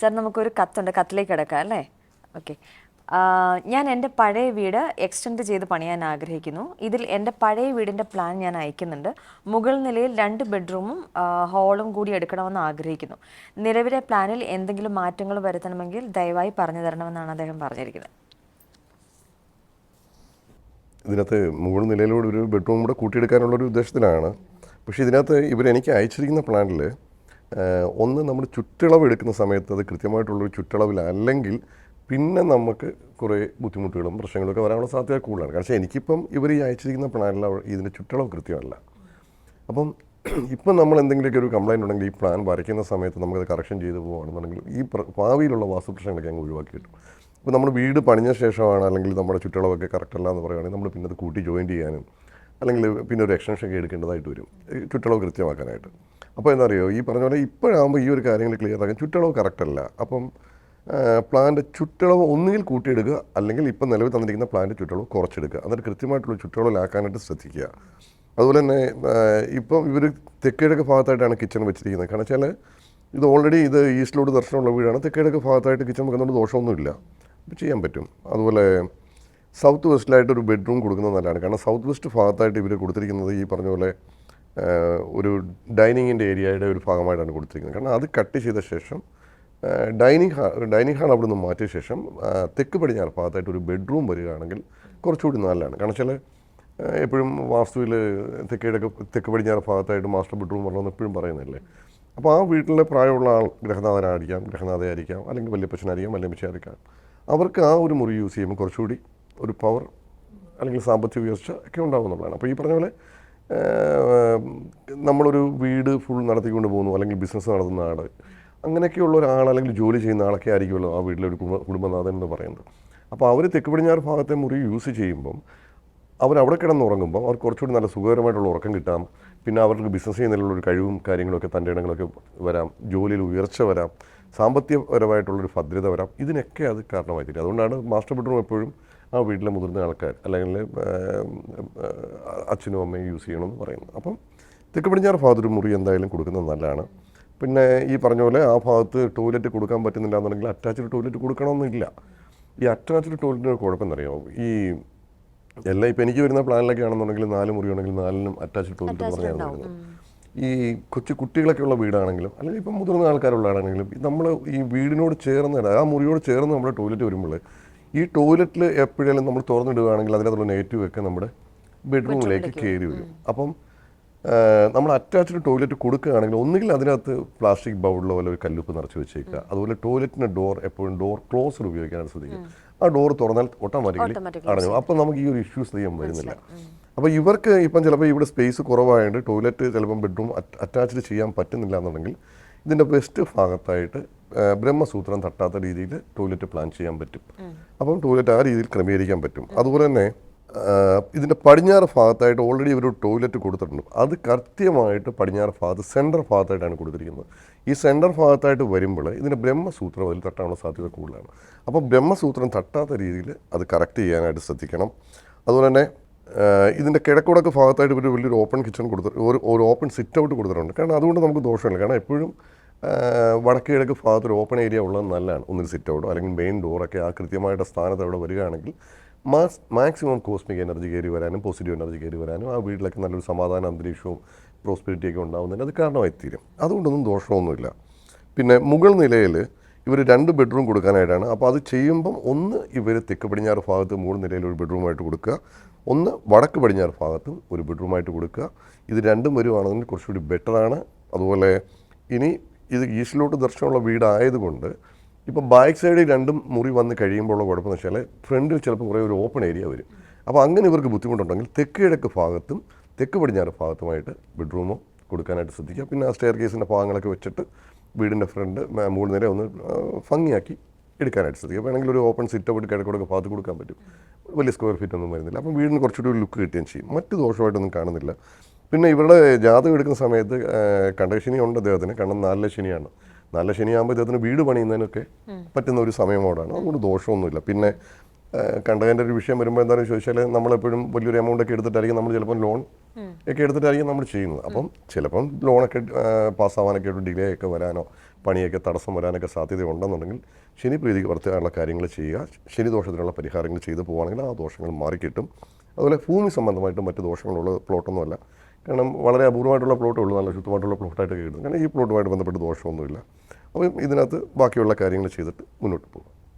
Sir നമുക്കൊരു കത്തുണ്ട്. കത്തിലേക്ക് കിടക്കാം അല്ലേ? ഓക്കെ. ഞാൻ എന്റെ പഴയ വീട് എക്സ്റ്റെൻഡ് ചെയ്ത് പണിയാൻ ആഗ്രഹിക്കുന്നു. ഇതിൽ എന്റെ പഴയ വീടിന്റെ പ്ലാൻ ഞാൻ അയക്കുന്നുണ്ട്. മുകൾ നിലയിൽ രണ്ട് ബെഡ്റൂമും ഹാളും കൂടി എടുക്കണമെന്ന് ആഗ്രഹിക്കുന്നു. നിലവിലെ പ്ലാനിൽ എന്തെങ്കിലും മാറ്റങ്ങൾ വരുത്തണമെങ്കിൽ ദയവായി പറഞ്ഞു തരണമെന്നാണ് അദ്ദേഹം പറഞ്ഞിരിക്കുന്നത്. ഇതിനകത്ത് മുകൾ നിലയിലൂടെ ഒരു ബെഡ്റൂം കൂടെ കൂട്ടിയെടുക്കാനുള്ള ഒരു ഉദ്ദേശത്തിലാണ്. പക്ഷേ ഇതിനകത്ത് ഇവരെനിക്ക് അയച്ചിരിക്കുന്ന പ്ലാനിൽ ഒന്ന് നമ്മൾ ചുറ്റളവ് എടുക്കുന്ന സമയത്ത് അത് കൃത്യമായിട്ടുള്ളൊരു ചുറ്റളവിൽ അല്ലെങ്കിൽ പിന്നെ നമുക്ക് കുറേ ബുദ്ധിമുട്ടുകളും പ്രശ്നങ്ങളൊക്കെ വരാനുള്ള സാധ്യത കൂടുതലാണ്. കാരണം എനിക്കിപ്പം ഇവർ ഈ അയച്ചിരിക്കുന്ന പ്ലാനിൽ ഇതിന്റെ ചുറ്റളവ് കൃത്യമല്ല. അപ്പം ഇപ്പം നമ്മൾ എന്തെങ്കിലുമൊക്കെ ഒരു കംപ്ലൈന്റ് ഉണ്ടെങ്കിൽ ഈ പ്ലാൻ വരയ്ക്കുന്ന സമയത്ത് നമുക്കത് കറക്ഷൻ ചെയ്ത് പോകുകയാണെന്നുണ്ടെങ്കിൽ ഈ ഭാവിയിലുള്ള വാസ്തു പ്രശ്നങ്ങളൊക്കെ അങ്ങ് ഒഴിവാക്കി കിട്ടും. ഇപ്പോൾ നമ്മൾ വീട് പണിഞ്ഞ ശേഷമാണ് അല്ലെങ്കിൽ നമ്മുടെ ചുറ്റളവൊക്കെ കറക്റ്റ് അല്ല എന്ന് പറയുകയാണെങ്കിൽ നമ്മൾ പിന്നെ അത് കൂട്ടി ജോയിൻ ചെയ്യാനും അല്ലെങ്കിൽ പിന്നെ ഒരു എക്സ്റ്റൻഷൻ ഒക്കെ എടുക്കേണ്ടതായിട്ട് വരും. ചുറ്റളവ് കൃത്യമാക്കാനായിട്ട്. അപ്പോൾ എന്താ അറിയോ ഈ പറഞ്ഞ പോലെ ഇപ്പോഴാകുമ്പോൾ ഈ ഒരു കാര്യങ്ങൾ ക്ലിയർ ആക്കാൻ ചുറ്റളവ് കറക്റ്റ് അല്ല. അപ്പം പ്ലാന്റ് ചുറ്റളവ് ഒന്നുകിൽ കൂട്ടിയെടുക്കുക അല്ലെങ്കിൽ ഇപ്പം നിലവിൽ തന്നിരിക്കുന്ന പ്ലാന്റ് ചുറ്റളവ് കുറച്ചെടുക്കുക എന്നിട്ട് കൃത്യമായിട്ടുള്ള ചുറ്റളവിലാക്കാനായിട്ട് ശ്രദ്ധിക്കുക. അതുപോലെ തന്നെ ഇപ്പം ഇവർ തെക്കിഴക്ക് ഭാഗത്തായിട്ടാണ് കിച്ചൺ വെച്ചിരിക്കുന്നത്. കാരണം വെച്ചാൽ ഇത് ഓൾറെഡി ഇത് ഈസ്റ്റിലോട്ട് ദർശനമുള്ള വീടാണ്. തെക്കിഴക്ക് ഭാഗത്തായിട്ട് കിച്ചൺ വെക്കുന്നതുകൊണ്ട് ദോഷമൊന്നുമില്ല. അപ്പോൾ ചെയ്യാൻ പറ്റും. അതുപോലെ സൗത്ത് വെസ്റ്റിലായിട്ട് ഒരു ബെഡ്റൂം കൊടുക്കുന്നത് നല്ലതാണ്. കാരണം സൗത്ത് വെസ്റ്റ് ഭാഗത്തായിട്ട് ഇവർ കൊടുത്തിരിക്കുന്നത് ഈ പറഞ്ഞ പോലെ ഒരു ഡൈനിങ്ങിന്റെ ഏരിയയുടെ ഒരു ഭാഗമായിട്ടാണ് കൊടുത്തിരിക്കുന്നത്. കാരണം അത് കട്ട് ചെയ്ത ശേഷം ഡൈനിങ് ഹാ ഡൈനിങ് ഹാൾ അവിടെ നിന്ന് മാറ്റിയ ശേഷം തെക്ക് പടിഞ്ഞാറ് ഭാഗത്തായിട്ട് ഒരു ബെഡ്റൂം വരികയാണെങ്കിൽ കുറച്ചുകൂടി നല്ലതാണ്. കാരണം വെച്ചാൽ എപ്പോഴും വാസ്തുവിൽ തെക്കേടൊക്കെ തെക്ക് പടിഞ്ഞാറ് ഭാഗത്തായിട്ട് മാസ്റ്റർ ബെഡ്റൂം വരണമെന്ന് എപ്പോഴും പറയുന്നില്ലേ? അപ്പോൾ ആ വീട്ടിലെ പ്രായമുള്ള ആൾ ഗ്രഹനാഥനായിരിക്കാം ഗ്രഹനാഥയായിരിക്കാം അല്ലെങ്കിൽ വല്യപ്പച്ചനായിരിക്കാം വല്യമ്മച്ചായിരിക്കാം അവർക്ക് ആ ഒരു മുറി യൂസ് ചെയ്യുമ്പോൾ കുറച്ചുകൂടി ഒരു പവർ അല്ലെങ്കിൽ സാമ്പത്തിക ഉയർച്ച ഒക്കെ ഉണ്ടാകുന്നുള്ളതാണ് അപ്പോൾ ഈ പറഞ്ഞ പോലെ നമ്മളൊരു വീട് ഫുൾ നടത്തിക്കൊണ്ട് പോകുന്നു അല്ലെങ്കിൽ ബിസിനസ് നടത്തുന്ന ആൾ അങ്ങനെയൊക്കെയുള്ള ഒരാൾ അല്ലെങ്കിൽ ജോലി ചെയ്യുന്ന ആളൊക്കെ ആയിരിക്കുമല്ലോ ആ വീട്ടിലെ ഒരു കുടുംബ കുടുംബനാഥൻ എന്ന് പറയുന്നത്. അപ്പോൾ അവർ തെക്ക് പടിഞ്ഞാറ് ഭാഗത്തെ മുറി യൂസ് ചെയ്യുമ്പം അവർ അവിടെ കിടന്ന് കിടന്നുറങ്ങുമ്പോൾ അവർക്ക് കുറച്ചുകൂടി നല്ല സുഖകരമായിട്ടുള്ള ഉറക്കം കിട്ടാം. പിന്നെ അവർക്ക് ബിസിനസ് ചെയ്യുന്നതിലുള്ള ഒരു കഴിവും കാര്യങ്ങളൊക്കെ തന്റെ ഇടങ്ങളൊക്കെ വരാം. ജോലിയിൽ ഉയർച്ച വരാം. സാമ്പത്തികപരമായിട്ടുള്ളൊരു ഭദ്രത വരാം. ഇതിനൊക്കെ അത് കാരണമായി തീരും അതുകൊണ്ടാണ് മാസ്റ്റർ ബെഡ്റൂം എപ്പോഴും ആ വീട്ടിലെ മുതിർന്ന ആൾക്കാർ അല്ലെങ്കിൽ അച്ഛനും അമ്മയും യൂസ് ചെയ്യണമെന്ന് പറയുന്നത്. അപ്പം തെക്ക് പടിഞ്ഞാറ് ഭാഗത്തൊരു മുറി എന്തായാലും കൊടുക്കുന്നത് നല്ലതാണ്. പിന്നെ ഈ പറഞ്ഞ പോലെ ആ ഭാഗത്ത് ടോയ്ലറ്റ് കൊടുക്കാൻ പറ്റുന്നില്ല എന്നുണ്ടെങ്കിൽ അറ്റാച്ച്ഡ് ടോയ്ലറ്റ് കൊടുക്കണമെന്നില്ല. ഈ അറ്റാച്ച്ഡ് ടോയ്ലറ്റിന് കുഴപ്പം എന്നറിയാമോ ഈ എല്ലാം ഇപ്പം എനിക്ക് വരുന്ന പ്ലാനിലൊക്കെ ആണെന്നുണ്ടെങ്കിൽ നാല് മുറി ഉണ്ടെങ്കിൽ നാലിനും അറ്റാച്ച്ഡ് ടോയ്ലറ്റ് വരുന്നത്. ഈ കൊച്ചു കുട്ടികളൊക്കെ ഉള്ള വീടാണെങ്കിലും അല്ലെങ്കിൽ ഇപ്പം മുതിർന്ന ആൾക്കാരുള്ളതാണെങ്കിലും നമ്മൾ ഈ വീടിനോട് ചേർന്ന് ആ മുറിയോട് ചേർന്ന് നമ്മുടെ ടോയ്ലറ്റ് വരുമ്പോൾ ഈ ടോയ്ലറ്റിൽ എപ്പോഴെങ്കിലും നമ്മൾ തുറന്നിടുകയാണെങ്കിൽ അതിനകത്തുള്ള നെഗറ്റീവ് ഒക്കെ നമ്മുടെ ബെഡ്റൂമിലേക്ക് കയറി വരും. അപ്പം നമ്മൾ അറ്റാച്ച്ഡ് ടോയ്ലറ്റ് കൊടുക്കുകയാണെങ്കിൽ ഒന്നുകിൽ അതിനകത്ത് പ്ലാസ്റ്റിക് ബൗളിലോ വല്ല ഒരു കല്ലുപ്പ് നിറച്ച് വെച്ചേക്കുക. അതുപോലെ ടോയ്ലറ്റിന്റെ ഡോർ എപ്പോഴും ഡോർ ക്ലോസർ ഉപയോഗിക്കാനായിട്ട് ശ്രദ്ധിക്കുക. ആ ഡോർ തുറന്നാൽ ഓട്ടോമാറ്റിക്കലി അടഞ്ഞു അപ്പം നമുക്ക് ഈ ഒരു ഇഷ്യൂസ് ചെയ്യാൻ വരുന്നില്ല. അപ്പോൾ ഇവർക്ക് ഇപ്പം ചിലപ്പോൾ ഇവിടെ സ്പേസ് കുറവായതുകൊണ്ട് ടോയ്ലറ്റ് ചിലപ്പം ബെഡ്റൂം അറ്റാച്ച്ഡ് ചെയ്യാൻ പറ്റുന്നില്ല എന്നുണ്ടെങ്കിൽ ഇതിന്റെ വെസ്റ്റ് ഭാഗത്തായിട്ട് ബ്രഹ്മസൂത്രം തട്ടാത്ത രീതിയിൽ ടോയ്ലറ്റ് പ്ലാൻ ചെയ്യാൻ പറ്റും. അപ്പം ടോയ്ലറ്റ് ആ രീതിയിൽ ക്രമീകരിക്കാൻ പറ്റും. അതുപോലെ തന്നെ ഇതിന്റെ ഇതിന്റെ പടിഞ്ഞാറ് ഭാഗത്തായിട്ട് ഓൾറെഡി ഇവർ ടോയ്ലറ്റ് കൊടുത്തിട്ടുണ്ട്. അത് കൃത്യമായിട്ട് പടിഞ്ഞാറ് ഭാഗത്ത് സെന്റർ ഭാഗത്തായിട്ടാണ് കൊടുത്തിരിക്കുന്നത്. ഈ സെന്റർ ഭാഗത്തായിട്ട് വരുമ്പോൾ ഇതിന്റെ ബ്രഹ്മസൂത്രം അതിൽ തട്ടാനുള്ള സാധ്യത കൂടുതലാണ്. അപ്പോൾ ബ്രഹ്മസൂത്രം തട്ടാത്ത രീതിയിൽ അത് കറക്റ്റ് ചെയ്യാനായിട്ട് ശ്രദ്ധിക്കണം. അതുപോലെ തന്നെ ഇതിന്റെ കിഴക്കുടക്ക് ഭാഗത്തായിട്ട് ഒരു വലിയൊരു ഓപ്പൺ കിച്ചൺ കൊടുത്ത് ഒരു ഒരു ഓപ്പൺ സിറ്റ് ഔട്ട് കൊടുത്തിട്ടുണ്ട്. കാരണം അതുകൊണ്ട് നമുക്ക് ദോഷമില്ല. കാരണം എപ്പോഴും വടക്ക് കിഴക്ക് ഭാഗത്ത് ഒരു ഓപ്പൺ ഏരിയ ഉള്ളത് നല്ലതാണ്. ഒന്നൊരു സിറ്റ് ഔട്ടോ അല്ലെങ്കിൽ മെയിൻ ഡോറൊക്കെ ആ കൃത്യമായിട്ട് സ്ഥാനത്ത് അവിടെ വരികയാണെങ്കിൽ മാസ് മാക്സിമം കോസ്മിക് എനർജി കയറി വരാനും പോസിറ്റീവ് എനർജി കയറി വരാനും ആ വീട്ടിലൊക്കെ നല്ലൊരു സമാധാന അന്തരീക്ഷവും പ്രോസ്പെരിറ്റിയൊക്കെ ഉണ്ടാകുന്നതിന് അത് കാരണമായി തീരും. അതുകൊണ്ടൊന്നും ദോഷമൊന്നുമില്ല. പിന്നെ മുകൾ നിലയിൽ ഇവർ രണ്ട് ബെഡ്റൂം കൊടുക്കാനായിട്ടാണ്. അപ്പോൾ അത് ചെയ്യുമ്പം ഒന്ന് ഇവർ തെക്ക് പടിഞ്ഞാറ് ഭാഗത്ത് മുകൾ നിലയിൽ ഒരു ബെഡ്റൂമായിട്ട് കൊടുക്കുക. ഒന്ന് വടക്ക് പടിഞ്ഞാറ് ഭാഗത്തും ഒരു ബെഡ്റൂമായിട്ട് കൊടുക്കുക. ഇത് രണ്ടും വരുവാണെങ്കിൽ കുറച്ചുകൂടി ബെറ്ററാണ് അതുപോലെ ഇനി ഇത് ഈസ്റ്റിലോട്ട് ദർശനമുള്ള വീടായതുകൊണ്ട് ഇപ്പോൾ ബാക്ക് സൈഡിൽ രണ്ടും മുറി വന്ന് കഴിയുമ്പോഴുള്ള കുഴപ്പമെന്ന് വെച്ചാൽ ഫ്രണ്ടിൽ ചിലപ്പോൾ കുറേ ഒരു ഓപ്പൺ ഏരിയ വരും. അപ്പോൾ അങ്ങനെ ഇവർക്ക് ബുദ്ധിമുട്ടുണ്ടെങ്കിൽ തെക്ക് കിഴക്ക് ഭാഗത്തും തെക്ക് പടിഞ്ഞാറ് ഭാഗത്തുമായിട്ട് ബെഡ്റൂമോ കൊടുക്കാനായിട്ട് ശ്രദ്ധിക്കുക. പിന്നെ ആ സ്റ്റെയർ കേസിന്റെ ഭാഗങ്ങളൊക്കെ വെച്ചിട്ട് വീടിന്റെ ഫ്രണ്ട് മൂന്ന് നില ഒന്ന് ഭംഗിയാക്കി എടുക്കാനായിട്ട് ശ്രദ്ധിക്കുക വേണമെങ്കിൽ ഒരു ഓപ്പൺ സിറ്റ് ഔട്ട് കിഴക്കോടൊക്കെ ഭാഗത്ത് കൊടുക്കാൻ പറ്റും. വലിയ സ്ക്വയർ ഫീറ്റ് ഒന്നും വരുന്നില്ല. അപ്പം വീടിന് കുറച്ചുകൂടി ഒരു ലുക്ക് കിട്ടുകയും ചെയ്യും. മറ്റ് ദോഷമായിട്ടൊന്നും കാണുന്നില്ല. പിന്നെ ഇവരുടെ ജാതകം എടുക്കുന്ന സമയത്ത് കണ്ടശനി ഉണ്ട് അദ്ദേഹത്തിന്. കാരണം നാലിലെ ശനിയാണ്. നല്ല ശനിയാകുമ്പോൾ ഇദ്ദേഹത്തിന് വീട് പണിയുന്നതിനൊക്കെ പറ്റുന്ന ഒരു സമയമോടാണ്. അതുകൊണ്ട് ദോഷമൊന്നുമില്ല. പിന്നെ കണ്ടകന്റെ ഒരു വിഷയം വരുമ്പോൾ എന്താണെന്ന് ചോദിച്ചാൽ നമ്മളെപ്പോഴും വലിയൊരു എമൗണ്ട് ഒക്കെ എടുത്തിട്ടായിരിക്കും നമ്മൾ ചിലപ്പോൾ ലോൺ ഒക്കെ എടുത്തിട്ടായിരിക്കും നമ്മൾ ചെയ്യുന്നത്. അപ്പം ചിലപ്പം ലോണൊക്കെ പാസ്സാവാനൊക്കെ ഒരു ഡിലേ ഒക്കെ വരാനോ പണിയൊക്കെ തടസ്സം വരാനൊക്കെ സാധ്യതയുണ്ടെന്നുണ്ടെങ്കിൽ ശനി പ്രീതിക്ക് വർത്തിക്കാനുള്ള കാര്യങ്ങൾ ചെയ്യുക. ശനി ദോഷത്തിനുള്ള പരിഹാരങ്ങൾ ചെയ്തു പോവുകയാണെങ്കിൽ ആ ദോഷങ്ങൾ മാറിക്കിട്ടും. അതുപോലെ ഭൂമി സംബന്ധമായിട്ട് മറ്റ് ദോഷങ്ങളുള്ള പ്ലോട്ടൊന്നുമല്ല. കാരണം വളരെ അപൂർവമായിട്ടുള്ള പ്ലോട്ടേ ഉള്ളൂ. നല്ല ശുദ്ധമായിട്ടുള്ള പ്ലോട്ടായിട്ട് കിട്ടും കാരണം ഈ പ്ലോട്ടുമായിട്ട് ബന്ധപ്പെട്ട് ദോഷമൊന്നുമില്ല. അപ്പം ഇതിനകത്ത് ബാക്കിയുള്ള കാര്യങ്ങൾ ചെയ്തിട്ട് മുന്നോട്ട് പോകും